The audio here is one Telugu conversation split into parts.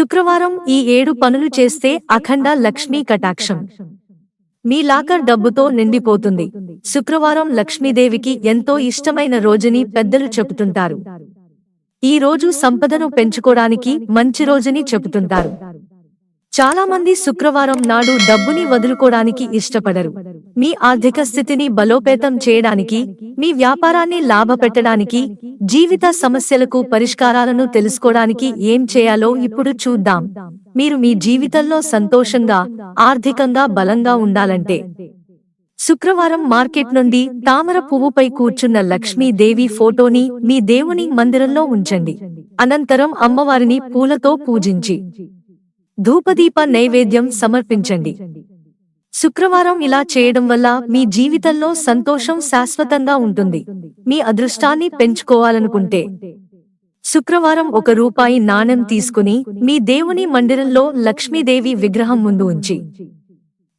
శుక్రవారం ఈ ఏడు పనులు చేస్తే అఖండ లక్ష్మీ కటాక్షం. మీ లాకర్ డబ్బుతో నిండిపోతుంది. శుక్రవారం లక్ష్మీదేవికి ఎంతో ఇష్టమైన రోజుని పెద్దలు చెబుతుంటారు. ఈ రోజు సంపదను పెంచుకోవడానికి మంచి రోజుని చెబుతుంటారు. చాలామంది శుక్రవారం నాడు డబ్బుని వదులుకోవడానికి ఇష్టపడరు. మీ ఆర్థిక స్థితిని బలోపేతం చేయడానికి మీ వ్యాపారాన్ని లాభపెట్టడానికి జీవిత సమస్యలకు పరిష్కారాలను తెలుసుకోవడానికి ఏం చేయాలో ఇప్పుడు చూద్దాం. మీరు మీ జీవితంలో సంతోషంగా ఆర్థికంగా బలంగా ఉండాలంటే శుక్రవారం మార్కెట్ నుండి తామర పువ్వుపై కూర్చున్న లక్ష్మీదేవి ఫోటోని మీ దేవుని మందిరంలో ఉంచండి. అనంతరం అమ్మవారిని పూలతో పూజించి ధూపదీప నైవేద్యం సమర్పించండి. శుక్రవారం ఇలా చేయడం వల్ల మీ జీవితంలో సంతోషం శాశ్వతంగా ఉంటుంది. మీ అదృష్టాన్ని పెంచుకోవాలనుకుంటే. శుక్రవారం ఒక రూపాయి నాణెం తీసుకుని మీ దేవుని మందిరంలో లక్ష్మీదేవి విగ్రహం ముందు ఉంచి.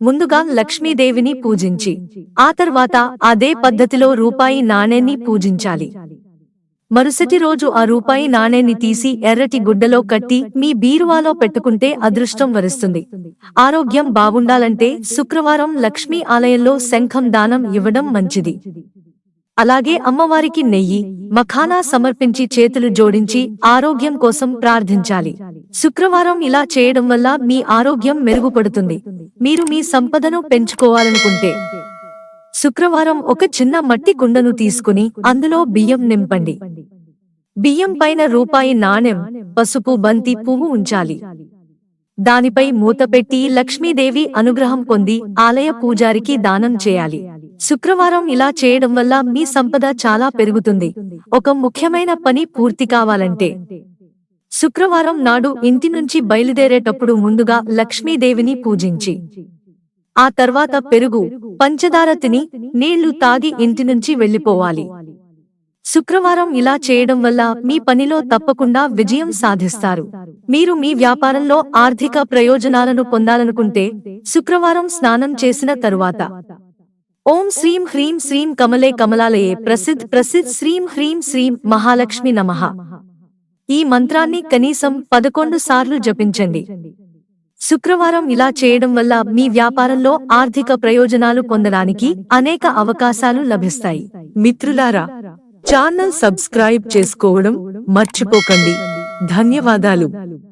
ముందుగా లక్ష్మీదేవిని పూజించి. ఆ తర్వాత అదే పద్ధతిలో రూపాయి నాణేన్ని పూజించాలి. మరుసటి రోజు ఆ రూపాయి నాణేన్ని తీసి ఎర్రటి గుడ్డలో కట్టి మీ బీరువాలో పెట్టుకుంటే అదృష్టం వరిస్తుంది. ఆరోగ్యం బాగుండాలంటే శుక్రవారం లక్ష్మీ ఆలయంలో శంఖం దానం ఇవ్వడం మంచిది. అలాగే అమ్మవారికి నెయ్యి మఖానా సమర్పించి చేతులు జోడించి ఆరోగ్యం కోసం ప్రార్థించాలి. శుక్రవారం ఇలా చేయడం వల్ల మీ ఆరోగ్యం మెరుగుపడుతుంది. మీరు మీ సంపదను పెంచుకోవాలనుకుంటే శుక్రవారం ఒక చిన్న మట్టి కుండను తీసుకుని అందులో బియ్యం నింపండి. బియ్యం పైన రూపాయి నాణెం పసుపు బంతి పువ్వు ఉంచాలి. దానిపై మూత పెట్టి లక్ష్మీదేవి అనుగ్రహం పొంది ఆలయ పూజారికి దానం చేయాలి. శుక్రవారం ఇలా చేయడం వల్ల మీ సంపద చాలా పెరుగుతుంది. ఒక ముఖ్యమైన పని పూర్తి కావాలంటే. శుక్రవారం నాడు ఇంటి నుంచి బయలుదేరేటప్పుడు ముందుగా లక్ష్మీదేవిని పూజించి. ఆ తర్వాత పెరుగు పంచదార తిని నీళ్ళు తాగి ఇంటి నుంచి వెళ్ళిపోవాలి శుక్రవారం ఇలా చేయడం వల్ల మీ పనిలో తప్పకుండా విజయం సాధిస్తారు. మీరు మీ వ్యాపారంలో ఆర్థిక ప్రయోజనాలను పొందాలనుకుంటే శుక్రవారం స్నానం చేసిన తరువాత. ఓం శ్రీం హ్రీం శ్రీం కమలే కమలాలయే ప్రసిద్ ప్రసిద్ శ్రీం హ్రీం శ్రీం మహాలక్ష్మి నమః. ఈ మంత్రాన్ని కనీసం పదకొండు సార్లు జపించండి. శుక్రవారం ఇలా చేయడం వల్ల మీ వ్యాపారంలో ఆర్థిక ప్రయోజనాలు పొందడానికి అనేక అవకాశాలు లభిస్తాయి. మిత్రులారా ఛానల్ సబ్స్క్రైబ్ చేసుకోవడం మర్చిపోకండి. ధన్యవాదాలు.